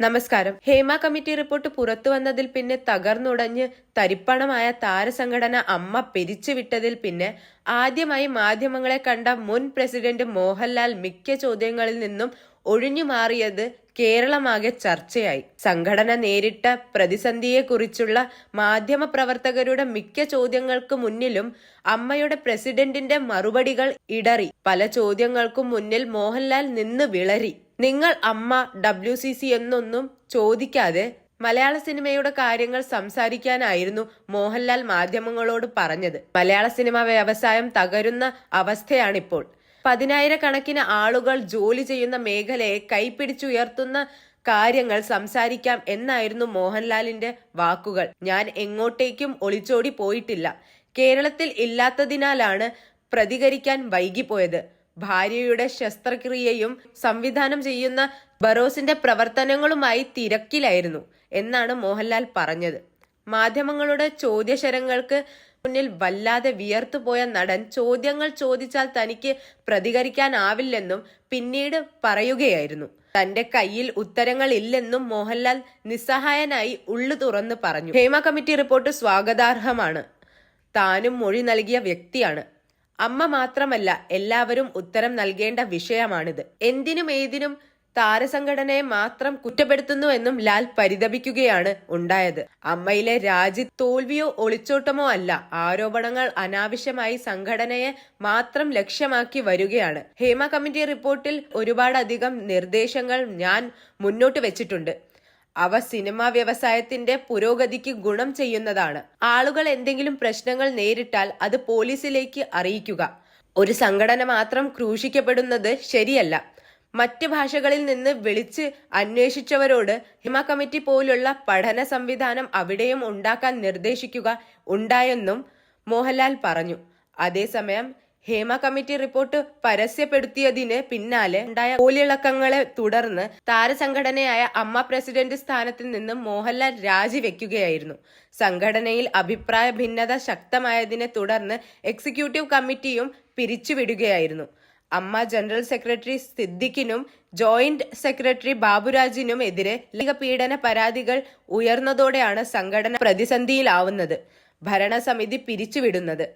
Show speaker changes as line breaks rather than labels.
നമസ്കാരം. Hema committee report പുറത്തു വന്നതിൽ പിന്നെ തകർന്നുടഞ്ഞ് തരിപ്പണമായ താരസംഘടന അമ്മ പിരിച്ചുവിട്ടതിൽ പിന്നെ ആദ്യമായി മാധ്യമങ്ങളെ കണ്ട മുൻ പ്രസിഡന്റ് മോഹൻലാൽ മിക്ക ചോദ്യങ്ങളിൽ നിന്നും ഒഴിഞ്ഞു മാറിയത് കേരളമാകെ ചർച്ചയായി. സംഘടന നേരിട്ട പ്രതിസന്ധിയെക്കുറിച്ചുള്ള മാധ്യമ പ്രവർത്തകരുടെ മിക്ക ചോദ്യങ്ങൾക്ക് മുന്നിലും അമ്മയുടെ പ്രസിഡന്റിന്റെ മറുപടികൾ ഇടറി. പല ചോദ്യങ്ങൾക്കും മുന്നിൽ മോഹൻലാൽ നിന്ന് വിളരി നിങ്ങൾ അമ്മ ഡബ്ല്യു സി സി എന്നൊന്നും ചോദിക്കാതെ മലയാള സിനിമയുടെ കാര്യങ്ങൾ സംസാരിക്കാനായിരുന്നു മോഹൻലാൽ മാധ്യമങ്ങളോട് പറഞ്ഞത്. മലയാള സിനിമ വ്യവസായം തകരുന്ന അവസ്ഥയാണിപ്പോൾ. പതിനായിരക്കണക്കിന് ആളുകൾ ജോലി ചെയ്യുന്ന മേഖലയെ കൈപ്പിടിച്ചുയർത്തുന്ന കാര്യങ്ങൾ സംസാരിക്കാം എന്നായിരുന്നു മോഹൻലാലിന്റെ വാക്കുകൾ. ഞാൻ എങ്ങോട്ടേക്കും ഒളിച്ചോടി പോയിട്ടില്ല. കേരളത്തിൽ ഇല്ലാത്തതിനാലാണ് പ്രതികരിക്കാൻ വൈകിപ്പോയത്. ഭാര്യയുടെ ശസ്ത്രക്രിയയും സംവിധാനം ചെയ്യുന്ന ബറോസിന്റെ പ്രവർത്തനങ്ങളുമായി തിരക്കിലായിരുന്നു എന്നാണ് മോഹൻലാൽ പറഞ്ഞത്. മാധ്യമങ്ങളുടെ ചോദ്യശരങ്ങൾക്ക് മുന്നിൽ വല്ലാതെ വിയർത്തുപോയ നടൻ ചോദ്യങ്ങൾ ചോദിച്ചാൽ തനിക്ക് പ്രതികരിക്കാനാവില്ലെന്നും പിന്നീട് പറയുകയായിരുന്നു. തന്റെ കയ്യിൽ ഉത്തരങ്ങൾ ഇല്ലെന്നും മോഹൻലാൽ നിസ്സഹായനായി ഉള്ളു തുറന്ന് പറഞ്ഞു. ഹേമ കമ്മിറ്റി റിപ്പോർട്ട് സ്വാഗതാർഹമാണ്. താനും മൊഴി നൽകിയ വ്യക്തിയാണ്. അമ്മ മാത്രമല്ല എല്ലാവരും ഉത്തരം നൽകേണ്ട വിഷയമാണിത്. എന്തിനും ഏതിനും താരസംഘടനയെ മാത്രം കുറ്റപ്പെടുത്തുന്നു എന്നും ലാൽ പരിതപിക്കുകയാണ് ഉണ്ടായത്. അമ്മയിലെ രാജി തോൽവിയോ ഒളിച്ചോട്ടമോ അല്ല ആരോപണങ്ങൾ അനാവശ്യമായി സംഘടനയെ മാത്രം ലക്ഷ്യമാക്കി വരികയാണ്. ഹേമ കമ്മിറ്റി റിപ്പോർട്ടിൽ ഒരുപാടധികം നിർദ്ദേശങ്ങൾ ഞാൻ മുന്നോട്ട് വെച്ചിട്ടുണ്ട്. അവ സിനിമാ വ്യവസായത്തിന്റെ പുരോഗതിക്ക് ഗുണം ചെയ്യുന്നതാണ്. ആളുകൾ എന്തെങ്കിലും പ്രശ്നങ്ങൾ നേരിട്ടാൽ അത് പോലീസിലേക്ക് അറിയിക്കുക. ഒരു സംഘടന മാത്രം ക്രൂശിക്കപ്പെടുന്നത് ശരിയല്ല. മറ്റ് ഭാഷകളിൽ നിന്ന് വിളിച്ച് അന്വേഷിച്ചവരോട് ഹിമ കമ്മിറ്റി പോലുള്ള പഠന സംവിധാനം അവിടെയും ഉണ്ടാക്കാൻ നിർദ്ദേശിക്കുക ഉണ്ടായെന്നും മോഹൻലാൽ പറഞ്ഞു. അതേസമയം ഹേമ കമ്മിറ്റി റിപ്പോർട്ട് പരസ്യപ്പെടുത്തിയതിന് പിന്നാലെ ഉണ്ടായ പോലിളക്കങ്ങളെ തുടർന്ന് താരസംഘടനയായ അമ്മ പ്രസിഡന്റ് സ്ഥാനത്തിൽ നിന്ന് മോഹൻലാൽ രാജിവെക്കുകയായിരുന്നു. സംഘടനയിൽ അഭിപ്രായ ഭിന്നത ശക്തമായതിനെ തുടർന്ന് എക്സിക്യൂട്ടീവ് കമ്മിറ്റിയും പിരിച്ചുവിടുകയായിരുന്നു. അമ്മ ജനറൽ സെക്രട്ടറി സിദ്ദിഖിനും ജോയിന്റ് സെക്രട്ടറി ബാബുരാജിനും എതിരെ ലൈംഗിക പീഡന പരാതികൾ ഉയർന്നതോടെയാണ് സംഘടന പ്രതിസന്ധിയിലാവുന്നത്. ഭരണസമിതി പിരിച്ചുവിടുന്നത്.